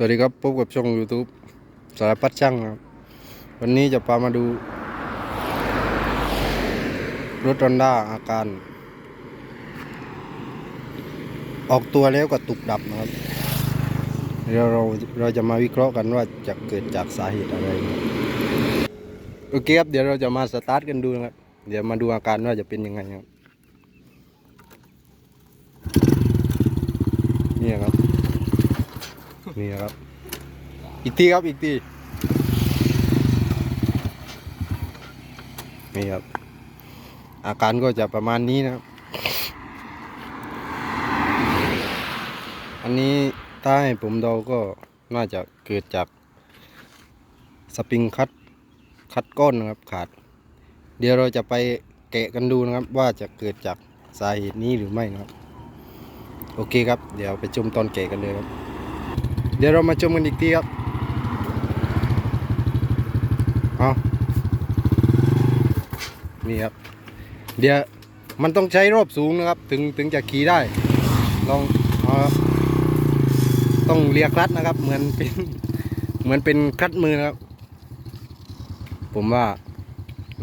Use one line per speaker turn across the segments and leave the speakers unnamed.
สวัสดีครับพบกับช่อง YouTube สารพัดช่างนครับ วันนี้จะพามาดู รถรอนด้าอาการ ออกตัวแล้วก็ตุกดับนะครับเดี๋ยวเราเราจะมาวิเคราะห์กันว่าจะเกิดจากสาเหตุอะไร โอเคครับ เดี๋ยวเราจะมาสตาร์ทกันดูนะครับ เดี๋ยวมาดูอาการว่าจะเป็นยังไงครับนี่ครับ นี่นะครับ อีกทีครับอีกทีนี่ครับ อาการก็จะประมาณนี้นะครับ อันนี้ถ้าให้ผมเดาก็น่าจะเกิดจากสปริงคัดคัดก้อนนะครับขาด เดี๋ยวเราจะไปแกะกันดูนะครับ ว่าจะเกิดจากสาเหตุนี้หรือไม่นะครับ โอเคครับ เดี๋ยวไปชมตอนแกะกันเลยครับ เดี๋ยวเรามาชมกันอีกทีครับ เอานี่ครับ เดี๋ยวมันต้องใช้รอบสูงนะครับ ถึงถึงจะขี่ได้ ลองอต้องเลียคลัตนะครับ เหมือนเป็นเหมือนเป็นคลัตมือนะครับ ผมว่า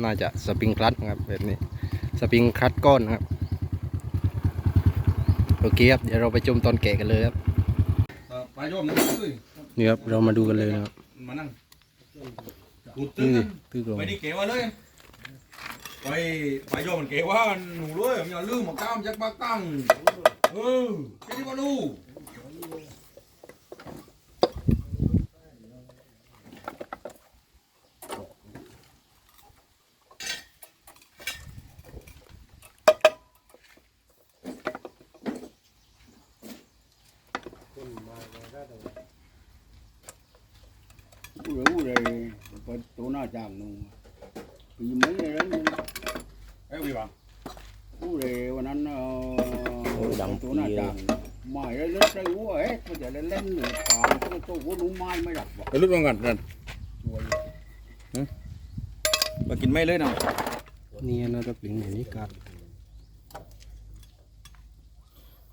น่าจะสปริงคลัตช์นะครับแบบนี้ สปริงคลัตก้อนนครับ โอเคครับ เดี๋ยวเราไปชมตอนแกะกันเลยครับ
ไปโยมนั่งตื้อ
นี่ครับเรามาดูกันเลยนะครับ
มานั่งกูตื้
นี่
อ
ตื้อกลง
ไปนี่เก๋วะเลยไปไปโยมมันเก๋ว่าหนูเลยอย่าลืมมาก้ามจักบักตั้งเออแค่นี้ว่าลูก
รู้เลยเปิดตัวหน้าจางนู่นปี mấy ngày đấy
เอ้ยวีบัง
รู้เลยวันนั้นเอ
โอ้ยดัง
ตัวหน้า
เปรี้ยว
จางไม่ได้เล่นได้หัวเอ๊ะมันจะเล่นเล่นหนึ่งปางตัวตัวหัวนุ่มไม้ไม่หลับว่ะ
ไปรุดลงกันนั่น
ช่วย
มากินไม่เลยนะ
นี่นะครับเป็นอย่างนี้กัน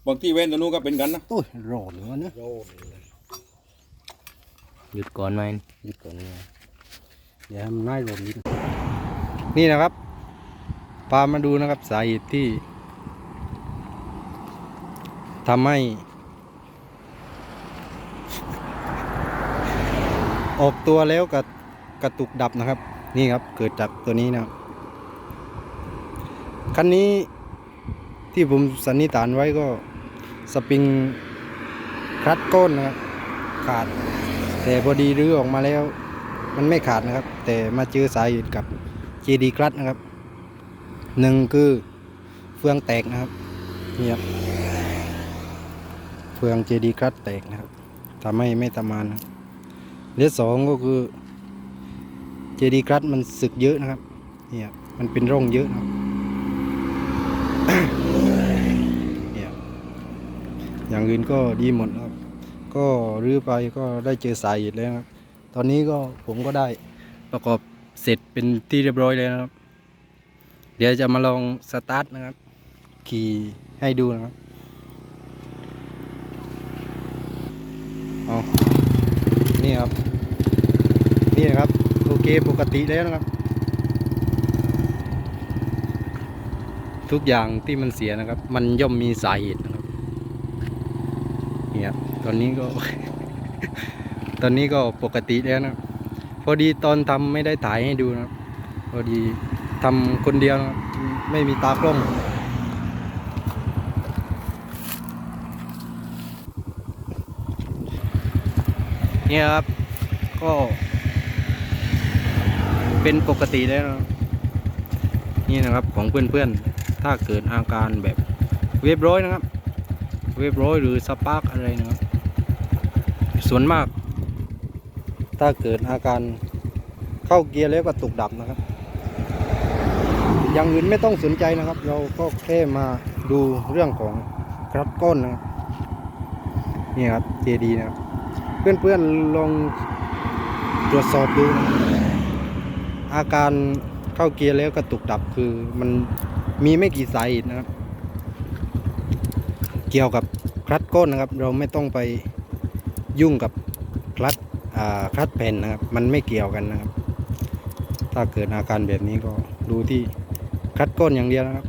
บางที่เว้นตัวนู้นก็เป็นกันนะ
โอ้ยร้อนวะนะ
หยุดก่อนไหม
หยุดก่อนนะเดี๋ยวมันน่ายร้อนนิดนี่นะครับพามาดูนะครับสาเหตุที่ทำให้ออกตัวแล้วกระกระตุกดับนะครับ นี่ครับเกิดจากตัวนี้นะครับคันนี้ที่ผมสันนิษฐานไว้ก็สปริงคลัดก้นนะครับขาด แต่พอดีรื้อออกมาแล้ว มันไม่ขาดนะครับ แต่มาเจอสาเหตุกับ JD คลัดนะครับหนึ่งคือเฟืองแตกนะครับนี่ครับเฟือง JD คลัดแตกนะครับทำให้ไม่ทำงานนะเรือสองก็คือ JD คลัดมันสึกเยอะนะครับนี่ครับมันเป็นร่องเยอะนะครับนี่ยอย่างอื่นก็ดีหมดครับ ก็รื้อไปก็ได้เจอสายอีกแล้วครับ ตอนนี้ก็ผมก็ได้ประกอบเสร็จเป็นที่เรียบร้อยแล้วนะครับ เดี๋ยวจะมาลองสตาร์ทนะครับ ขี่ให้ดูนะครับเอานี่ครับ นี่นะครับ โอเคปกติแล้วนะครับ ทุกอย่างที่มันเสียนะครับ มันย่อมมีสาเหตุนะครับ นี่ยครับตอนนี้ก็ ตอนนี้ก็ปกติแล้วนะพอดีตอนทำไม่ได้ถ่ายให้ดูนะพอดีทำคนเดียวนะไม่มีตากล้องเนี่ยครับ ก็ เป็นปกติแล้วนะนี่นะครับของเพื่อนๆ ถ้าเกิดอาการแบบเว็บร้อยนะครับ เว็บร้อยหรือสปาร์กอะไรนะครับ ส่วนมาก ถ้าเกิดอาการเข้าเกียร์แล้วก็ตกดับนะครับ อย่างอื่นไม่ต้องสนใจนะครับ เราก็แค่มาดูเรื่องของกรับก้นนะครับนี่ครับ JD นะครับ เพื่อนๆลองตรวจสอบดูนะอาการเข้าเกียร์แล้วกระตุกดับคือมันมีไม่กี่สาเหตุนะครับ เกี่ยวกับคลัตช์ก้นนะครับ เราไม่ต้องไปยุ่งกับคลัตช์คลัตช์แผ่นนะครับ มันไม่เกี่ยวกันนะครับ ถ้าเกิดอาการแบบนี้ก็ดูที่คลัตช์ก้นอย่างเดียวนะครับ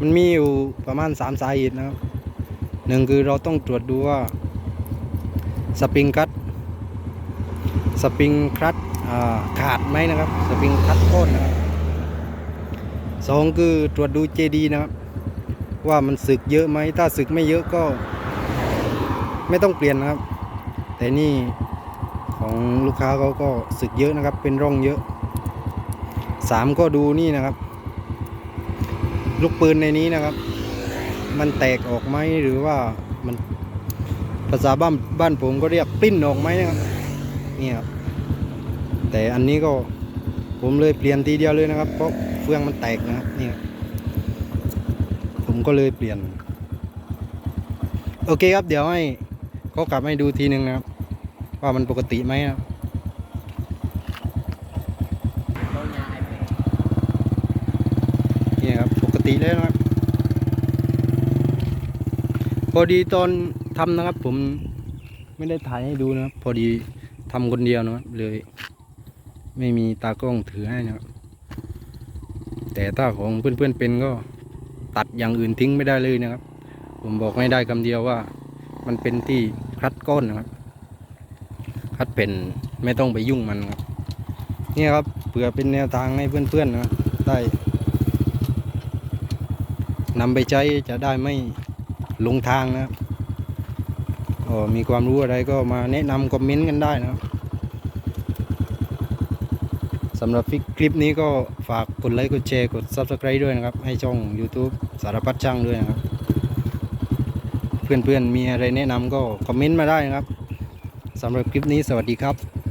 มันมีอยู่ประมาณ 3 สาเหตุนะครับหนึ่งคือเราต้องตรวจดูว่าสปริงคลัตสปริงคลัตขาดไหมนะครับ สปริงคลัตก้นนะครับสองคือตรวจดูเจดีนะครับ ว่ามันสึกเยอะไหมถ้าสึกไม่เยอะก็ ไม่ต้องเปลี่ยนนะครับ แต่นี่ของลูกค้าเขาก็สึกเยอะนะครับ เป็นร่องเยอะสามก็ดูนี่นะครับ ลูกปืนในนี้นะครับ มันแตกออกไหมหรือว่ามันภาษาบ้านบ้านผมก็เรียกปิ้นออกไหมนะครับนี่ครับแต่อันนี้ก็ผมเลยเปลี่ยนทีเดียวเลยนะครับ เพราะเฟืองมันแตกนะครับนี่ครับ ก็เลยเปลี่ยน โอเคครับ เดี๋ยวให้เขากลับให้ดูทีหนึ่งนะครับ ว่ามันปกติไหมนะครับนี่ครับ ปกติเลยนะครับ พอดีตอนทำนะครับ ผมไม่ได้ถ่ายให้ดูนะครับ พอดีทำคนเดียวนะครับเลย ไม่มีตากล้องถือให้นะครับ แต่ถ้าของเพื่อนๆเป็นก็ ตัดอย่างอื่นทิ้งไม่ได้เลยนะครับ ผมบอกไม่ได้คำเดียวว่า มันเป็นที่คัดก้อนนะครับ คัดเป็นไม่ต้องไปยุ่งมันครับนี่ครับเผื่อเป็นแนวทางให้เพื่อนๆนะได้นำไปใช้จะได้ไม่หลงทางนะครับมีความรู้อะไรก็มาแนะนำคอมเมนต์กันได้นะครับ สำหรับคลิปนี้ก็ฝากกดไลค์กดแชร์กด Subscribe ด้วยนะครับ ให้ช่อง YouTube สารพัดช่างด้วยนะครับ เพื่อนๆมีอะไรแนะนำก็คอมเมนต์มาได้นะครับสำหรับคลิปนี้สวัสดีครับ